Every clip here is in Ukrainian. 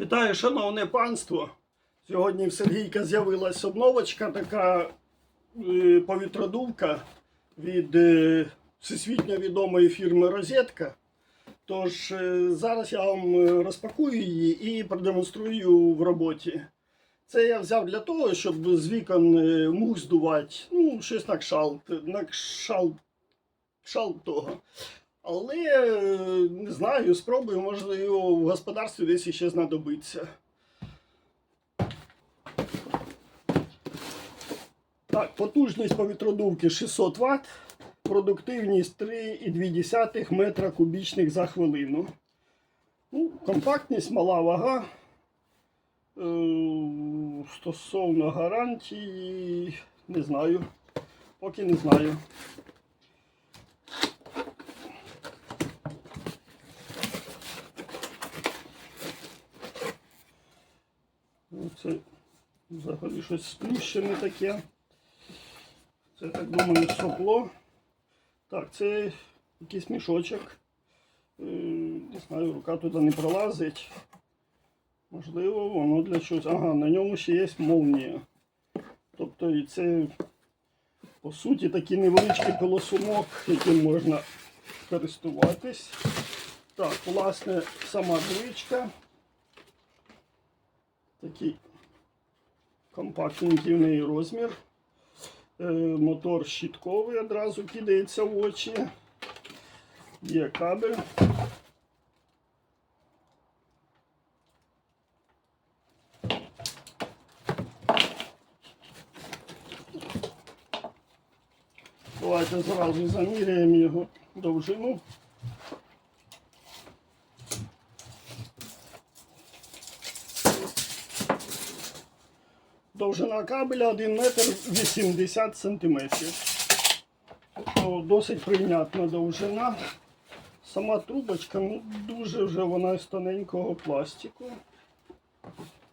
Вітаю, шановне панство. Сьогодні в Сергійка з'явилась обновочка, така е, повітродувка від е, всесвітньо відомої фірми Розетка. Тож е, зараз я вам розпакую її і продемонструю в роботі. Це я взяв для того, щоб з вікон мух здувати, ну, щось на кшалт, на кшалт, кшалт того. Але е, не знаю, спробую, може його в господарстві десь ще знадобиться. Так, потужність повітродувки 600 Вт, продуктивність 3,2 метра кубічних за хвилину. Ну, компактність, мала вага. Е, Стосовно гарантії, не знаю. Поки не знаю. Ну, Це взагалі щось сплющене таке. Це так думаю сопло. Так, це якийсь мішочок. Е, Не знаю, рука туди не пролазить. Можливо, воно для чогось. Ага, на ньому ще є молнія. Тобто і це по суті такий невеличкий пилосумок, яким можна користуватись. Так, власне, сама двичка. Такий компактненький в розмір. Е, Мотор щітковий одразу кидається в очі. Є кабель. Давайте зразу заміряємо його довжину. Довжина кабеля 1 метр 80 сантиметрів. Досить прийнятна довжина. Сама трубочка ну, дуже вже вона з тоненького пластику.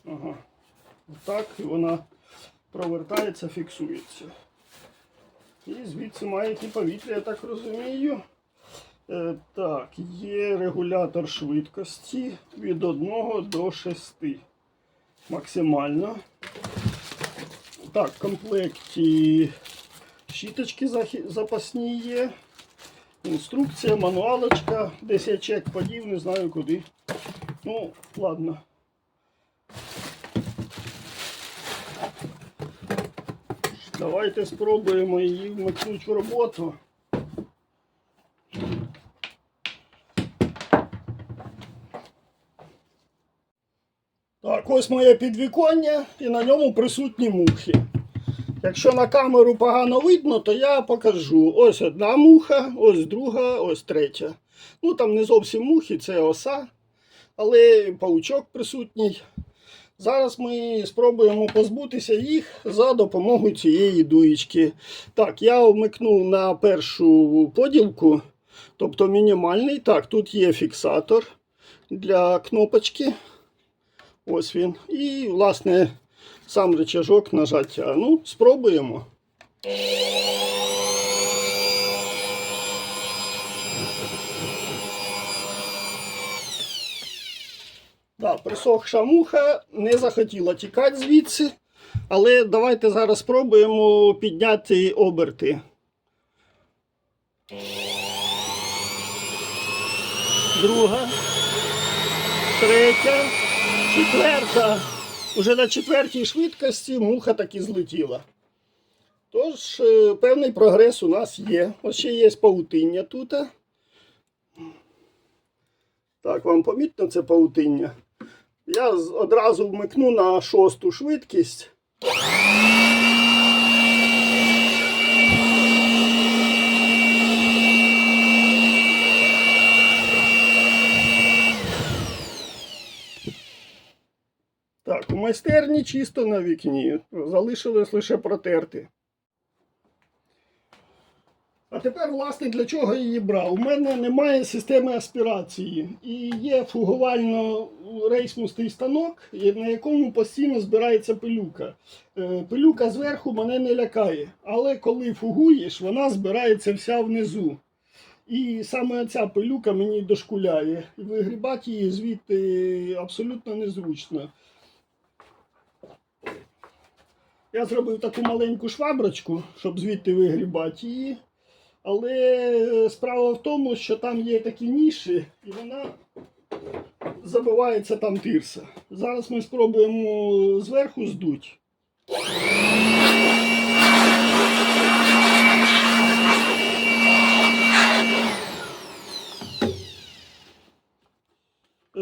Ага. І вона провертається, фіксується. І звідси має йти повітря, я так розумію. Е, так, є регулятор швидкості від 1 до 6 максимально. Так, в комплекті щіточки запасні є. Інструкція, мануалочка. Десь я чек подів, не знаю куди. Ну, ладно. Давайте спробуємо її вмикнути в роботу. Так, ось моє підвіконня і на ньому присутні мухи. Якщо на камеру погано видно, то я покажу. Ось одна муха, ось друга, ось третя. Ну там не зовсім мухи, це оса, але паучок присутній. Зараз ми спробуємо позбутися їх за допомогою цієї дуєчки. Так, я вмикнув на першу поділку, тобто мінімальний. Так, тут є фіксатор для кнопочки. Ось він. І, власне, сам рычажок нажаття. Ну, спробуємо. Да, присохша муха не захотіла тікати звідси. Але давайте зараз спробуємо підняти оберти. Друга, третя, четверта. Уже на четвертій швидкості муха таки злетіла. Тож, е, певний прогрес у нас є. Ось ще є паутиння тут. Так, вам помітно це паутиння? Я одразу вмикну на шосту швидкість. Майстерні чисто на вікні. Залишилось лише протерти. А тепер, власне, для чого я її брав? У мене немає системи аспірації. І є фугувально рейсмустий станок, на якому постійно збирається пилюка. Е, Пилюка зверху мене не лякає, але коли фугуєш, вона збирається вся внизу. І саме ця пилюка мені дошкуляє. Вигрібати її звідти абсолютно незручно. Я зробив таку маленьку шваброчку, щоб звідти вигрібати її. Але справа в тому, що там є такі ніші, і вона забивається там тирса. Зараз ми спробуємо зверху здуть. Е,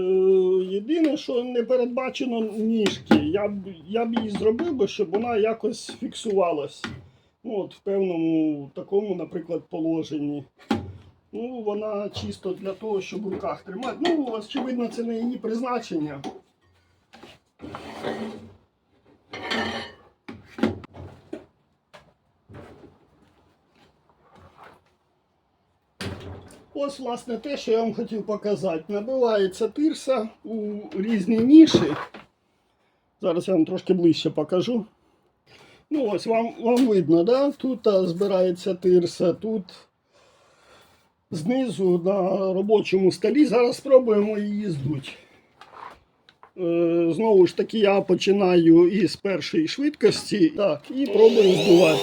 Єдине, що не передбачено ніжки. Я б, я б її зробив, би, щоб вона якось фіксувалась. Ну, от в певному такому, наприклад, положенні. Ну, вона чисто для того, щоб в руках тримати. Ну, очевидно, це не її призначення. Ось, власне, те, що я вам хотів показати. Набивається тирса у різні ніші. Зараз я вам трошки ближче покажу. Ну, ось вам, вам видно, да? тут а, збирається тирса, тут знизу на робочому столі. Зараз спробуємо її здути. Е, знову ж таки, я починаю із першої швидкості. Так, і пробую здувати.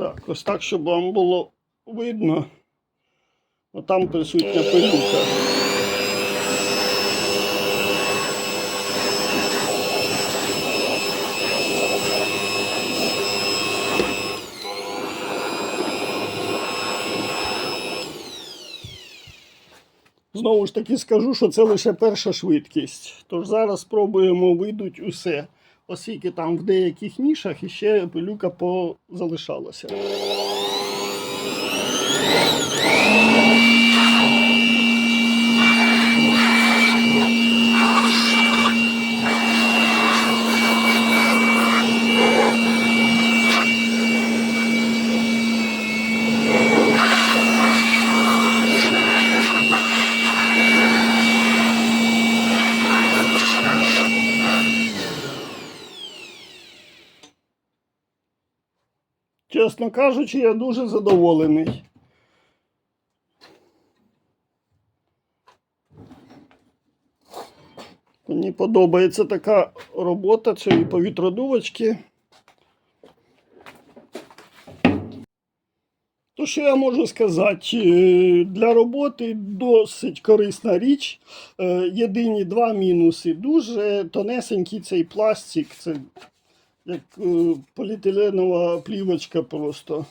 Так, ось так, щоб вам було видно. Отам присутня пилюка. Знову ж таки скажу, що це лише перша швидкість. Тож зараз спробуємо видуть усе, оскільки там в деяких нішах іще пилюка позалишалася. Чесно кажучи, я дуже задоволений. Мені подобається така робота цієї повітродувочки. То, що я можу сказати, Е, для роботи досить корисна річ. Е, Єдині два мінуси. Дуже тонесенький цей пластик. Це як е, поліетиленова плівочка просто.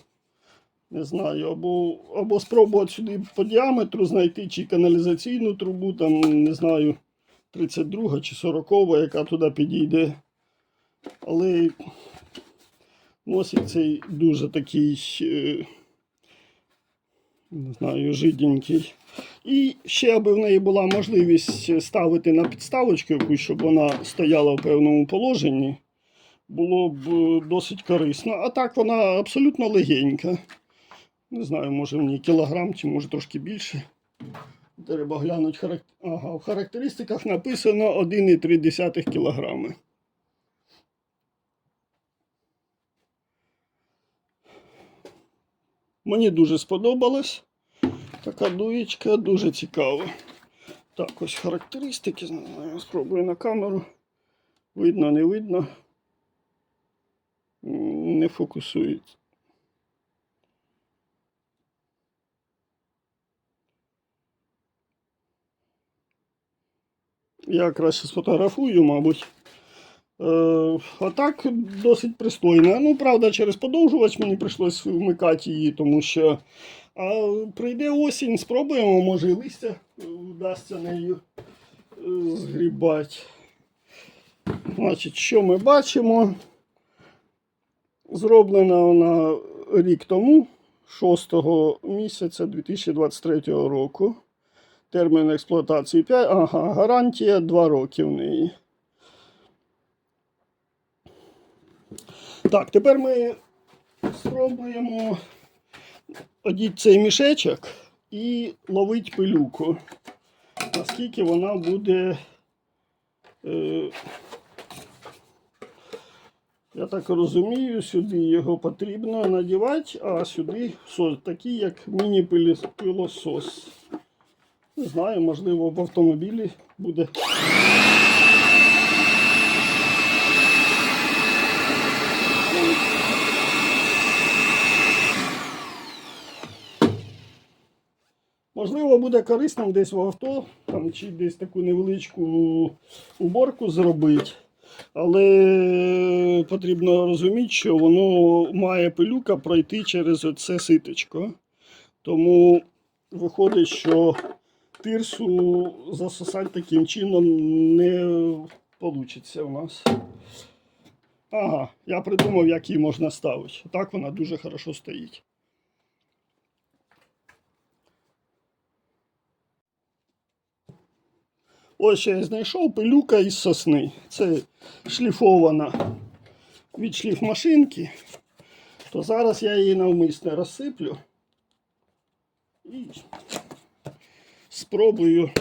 Не знаю, або, або спробувати сюди по діаметру знайти, чи каналізаційну трубу, там, не знаю, 32 чи 40, яка туди підійде. Але носик цей дуже такий, е, не знаю, жиденький. І ще аби в неї була можливість ставити на підставочку, якусь, щоб вона стояла в певному положенні було б е, досить корисно. А так вона абсолютно легенька. Не знаю, може в ній кілограм чи може трошки більше. Треба глянути ага, в характеристиках написано 1,3 кілограми. Мені дуже сподобалась така дуєчка, дуже цікава. Так, ось характеристики. Знаю, спробую на камеру. Видно, не видно не фокусується. Я краще сфотографую, мабуть. Е, а так досить пристойно. Ну, правда, через подовжувач мені прийшлось вмикати її, тому що а прийде осінь, спробуємо, може і листя вдасться нею е, згрібати. Значить, що ми бачимо? Зроблена вона рік тому, 6 місяця 2023 року. Термін експлуатації 5, ага, гарантія 2 роки в неї. Так, тепер ми спробуємо одіти цей мішечок і ловити пилюку. Наскільки вона буде е, Я так розумію, сюди його потрібно надівати, а сюди такий, як міні-пилосос. Не знаю, можливо, в автомобілі буде. Можливо, буде корисним десь в авто, там, чи десь таку невеличку уборку зробити. Але потрібно розуміти, що воно має пилюка пройти через оце ситочко. Тому виходить, що тирсу засосати таким чином не вийде у нас. Ага, я придумав, як її можна ставити. Так вона дуже хорошо стоїть. Ось я знайшов пилюка із сосни. Це шліфована від шліфмашинки. То зараз я її навмисне розсиплю і спробую,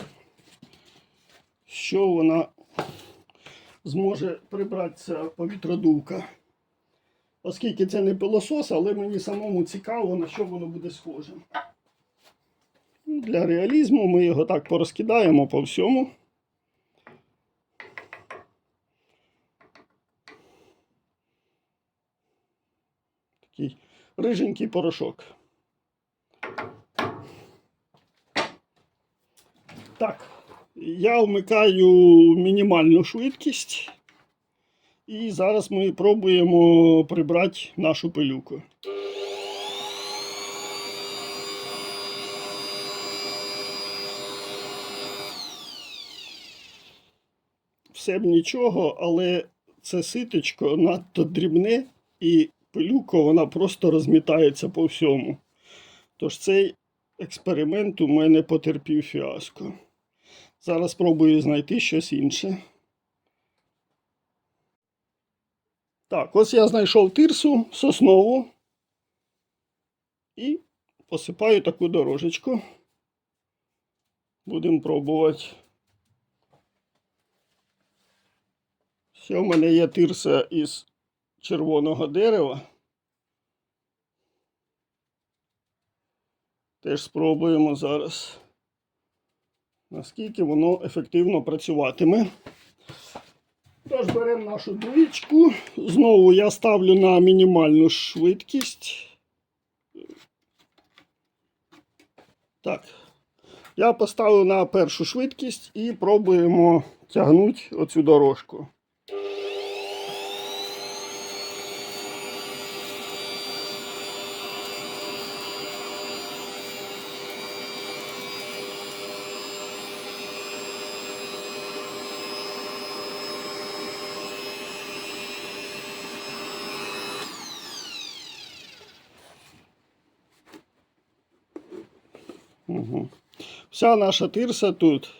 що вона зможе прибратися повітродувка. Оскільки це не пилосос, але мені самому цікаво, на що воно буде схоже. Для реалізму ми його так порозкидаємо по всьому. Такий риженький порошок. Так, я вмикаю мінімальну швидкість. І зараз ми пробуємо прибрати нашу пилюку. Все б нічого, але це ситочко надто дрібне і пилюка вона просто розмітається по всьому. Тож цей експеримент у мене потерпів фіаско. Зараз спробую знайти щось інше. Так, ось я знайшов тирсу соснову і посипаю таку дорожечку. Будемо пробувати. Ще в мене є тирса із червоного дерева. Теж спробуємо зараз, наскільки воно ефективно працюватиме. Тож беремо нашу двічку. Знову я ставлю на мінімальну швидкість. Так. Я поставив на першу швидкість і пробуємо тягнути оцю дорожку. Угу. Вся наша тирса тут.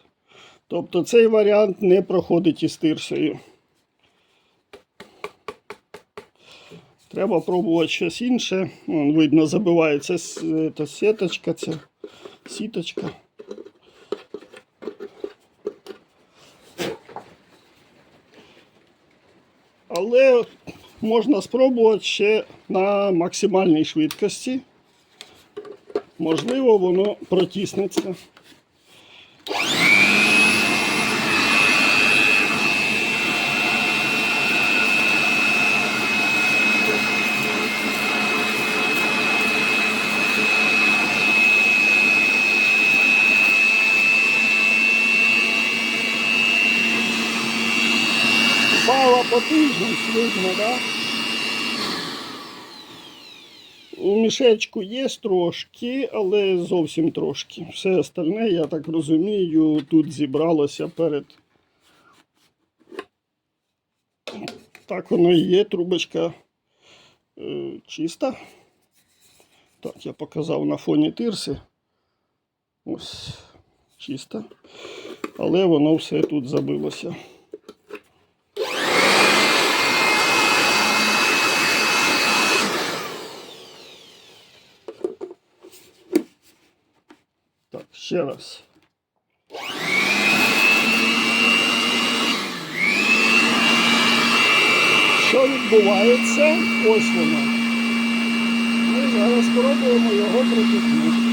Тобто цей варіант не проходить із тирсою. Треба пробувати щось інше. Вон, видно, забивається сіточка, ця сіточка. Але можна спробувати ще на максимальній швидкості. Можливо, воно протиснеться. Мала потужність видно, да? У мішечку є трошки, але зовсім трошки. Все остальне, я так розумію, тут зібралося перед. Так воно і є, трубочка е, чиста. Так, я показав на фоні тирси. Ось, чисто. Але воно все тут забилося. Так, ще раз. Що відбувається? Ось воно. Ми зараз спробуємо його протягнути.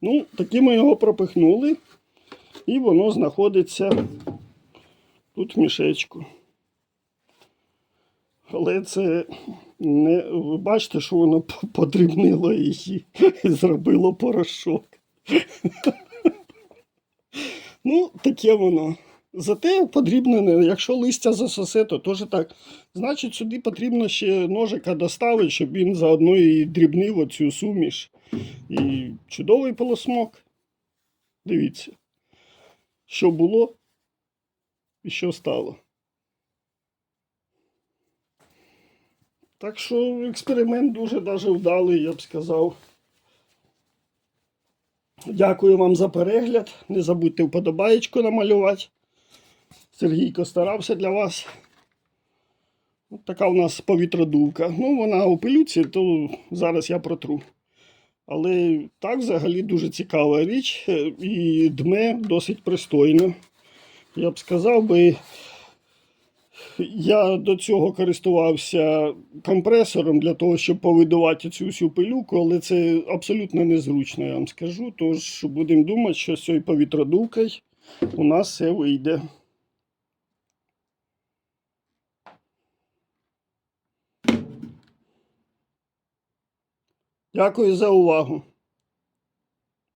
Ну, таки ми його пропихнули, і воно знаходиться тут в мішечку. Але це не. Ви бачите, що воно подрібнило її і зробило порошок. Ну, таке воно. Зате подрібнене, якщо листя засосе, то теж так. Значить, сюди потрібно ще ножика доставити, щоб він заодно і дрібнив оцю суміш. І чудовий полосмок. Дивіться, що було і що стало. Так що експеримент дуже даже вдалий, я б сказав. Дякую вам за перегляд. Не забудьте вподобаєчку намалювати. Сергійко старався для вас. От така у нас повітродувка. Ну, вона у пилюці, то зараз я протру. Але так взагалі дуже цікава річ е, і дме досить пристойно. Я б сказав би, я до цього користувався компресором для того, щоб повидувати цю всю пилюку, але це абсолютно незручно, я вам скажу. Тож будемо думати, що з цією повітродувкою у нас все вийде. Дякую за увагу.